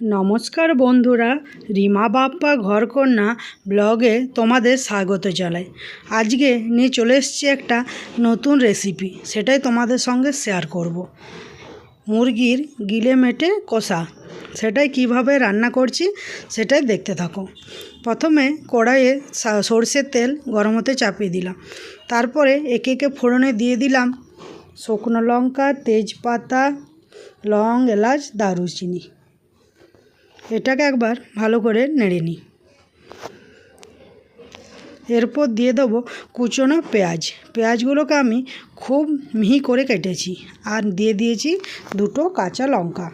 নমস্কার বন্ধুরা, রিমা বাপ্পা ঘরকন্যা ব্লগে তোমাদের স্বাগত জানাই। আজকে নিয়ে চলে এসেছি একটা নতুন রেসিপি সেটাই তোমাদের সঙ্গে শেয়ার করব। মুরগির গিলে মেটে কষা, সেটাই কীভাবে রান্না করছি সেটাই দেখতে থাকো। প্রথমে কড়াইয়ে সর্ষের তেল গরম হতে চাপিয়ে দিলাম। তারপরে একে একে ফোড়নে দিয়ে দিলাম শুকনো লঙ্কা, তেজপাতা, লং, এলাচ, দারুচিনি। এটাকে একবার ভালো করে নেড়ে নিই। এরপর দিয়ে দেবো কুচনো পেঁয়াজ। পেঁয়াজগুলোকে আমি খুব মিহি করে কেটেছি আর দিয়ে দিয়েছি দুটো কাঁচা লঙ্কা।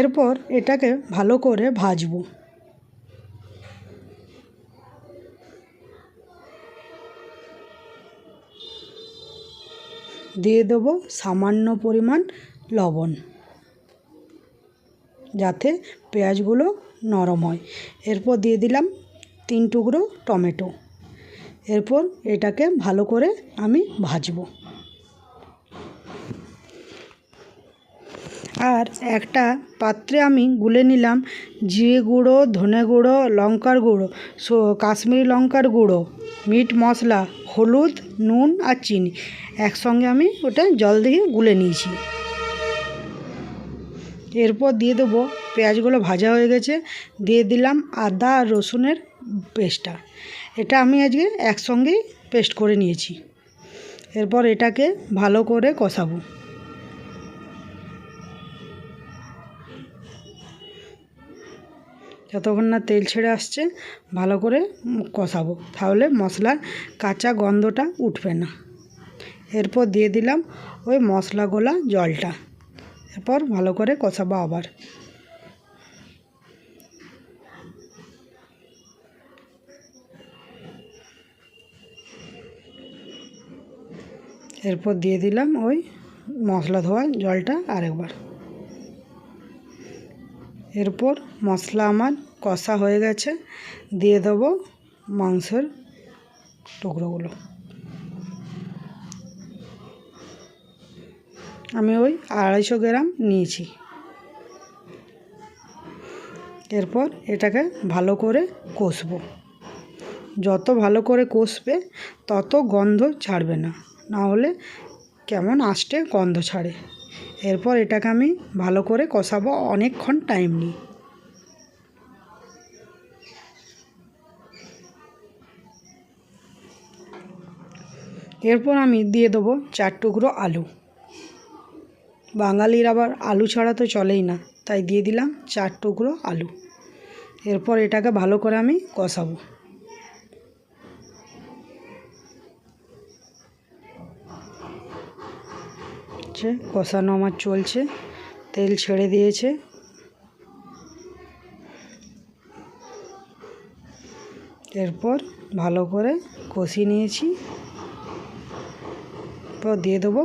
এরপর এটাকে ভালো করে ভাজবো। দিয়ে দেবো সামান্য পরিমাণ লবণ। যাতে পেঁয়াজগুলো নরম হয়। এরপর দিয়ে দিলাম তিন টুকরো টমেটো। এরপর এটাকে ভালো করে আমি ভাজবো। আর একটা পাত্রে আমি গুলে নিলাম জিরে গুঁড়ো, ধনে গুঁড়ো, লঙ্কার গুঁড়ো, সো কাশ্মীরি লঙ্কার গুঁড়ো, মিট মশলা, হলুদ, নুন আর চিনি। একসঙ্গে আমি ওটা জল দিয়ে গুলে নিয়েছি। এরপর দিয়ে দেবো পেঁয়াজগুলো ভাজা হয়ে গেছে। দিয়ে দিলাম আদা আর রসুনের পেস্টটা। এটা আমি আজকে একসঙ্গেই পেস্ট করে নিয়েছি। এরপর এটাকে ভালো করে কষাবো। যতক্ষণ না তেল ছেড়ে আসছে, ভালো করে কষাবো। তাহলে মশলার কাঁচা গন্ধটা উঠবে না। এরপর দিয়ে দিলাম ওই মশলা গোলা জলটা। এরপর ভালো করে কষাবো আবার। এরপর দিয়ে দিলাম ওই মশলা ধোয়া জলটা আরেকবার। এরপর মশলা আমার কষা হয়ে গেছে, দিয়ে দেবো মাংসের টুকরোগুলো। আমি ওই আড়াইশো গ্রাম নিয়েছি। এরপর এটাকে ভালো করে কষবো। যত ভালো করে কষবে, তত গন্ধ ছাড়বে না। না হলে কেমন আষ্টে গন্ধ ছাড়ে। এরপর এটাকে আমি ভালো করে কষাবো অনেকক্ষণ টাইম নিই এরপর আমি দিয়ে দেবো চার টুকরো আলু। বাঙালির আবার আলু ছাড়া তো চলেই না। তাই দিয়ে দিলাম চার টুকরো আলু। এরপর এটাকে ভালো করে আমি কষাবো। কষানো আমার চলছে। তেল ছেড়ে দিয়েছে। এরপর ভালো করে কষিয়ে নিয়েছি। এরপর দিয়ে দেবো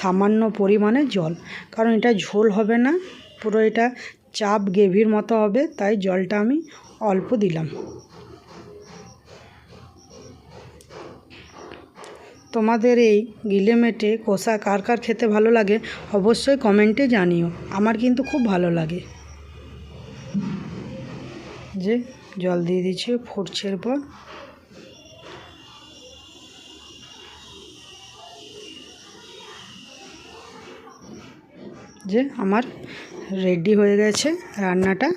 সামান্য পরিমাণে জল। কারণ এটা ঝোল হবে না, পুরো এটা চাপ গ্রেভির মতো হবে, তাই জলটা আমি অল্প দিলাম। তোমাদের এই গিলে মেটে কষা কার কার খেতে ভালো লাগে অবশ্যই কমেন্টে জানিও, আমার কিন্তু খুব ভালো লাগে। যে জল দিয়ে দিচ্ছি ফুটছে এরপর। যে আমার রেডি হয়ে গেছে রান্নাটা।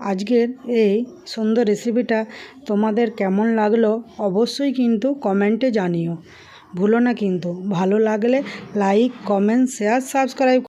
আজকের এই সুন্দর রেসিপিটা তোমাদের কেমন লাগল অবশ্যই কিন্তু কমেন্টে জানিও। ভুলো না কিন্তু, ভালো লাগলে লাইক কমেন্ট শেয়ার সাবস্ক্রাইব